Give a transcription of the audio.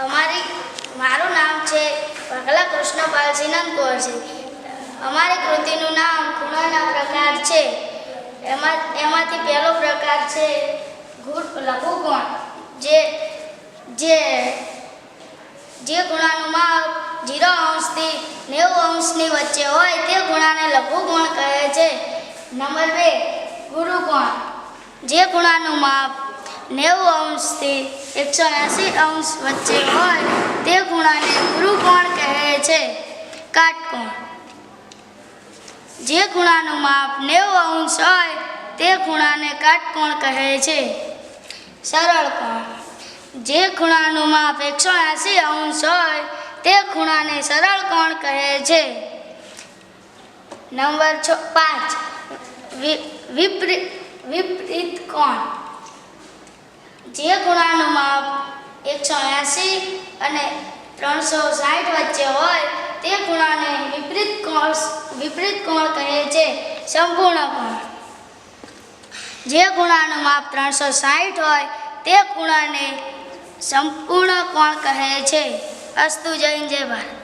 અમારી, મારું નામ છે પગલા કૃષ્ણપાલ સિનંદ છે. અમારી કૃતિનું નામ ખૂણાના પ્રકાર છે. એમાં, એમાંથી પહેલો પ્રકાર છે ગુણ, લઘુગુણ, જે જે જે ગુણાનું માપ જીરો અંશથી નેવું અંશની વચ્ચે હોય તે ગુણાને લઘુગુણ કહે છે. નંબર બે, ગુરુગુણ. જે ગુણાનું માપ નેવું અંશથી એકસો એંસી અંશ વચ્ચે હોય તે ખૂણાને ગુરુ કોણ કહે છે. કાટકોણ. જે ખૂણાનું માપ નેવું અંશ હોય તે ખૂણાને કાટકોણ કહે છે. સરળ કોણ જે ખૂણાનું માપ એકસો એંસી અંશ હોય તે ખૂણાને સરળ કોણ કહે છે. નંબર છ, પાંચ. વિપરીત વિપરીત કોણ જે ગુણાનું માપ એકસો એંસી અને ત્રણસો સાઠ વચ્ચે હોય, તે ગુણાને વિપરીત કોણ વિપરીત કોણ કહે છે? સંપૂર્ણ કોણ જે ગુણાનું માપ ત્રણસો સાઠ હોય, તે ગુણાને સંપૂર્ણ કોણ કહે છે? અસ્તુ જૈન જય ભારત.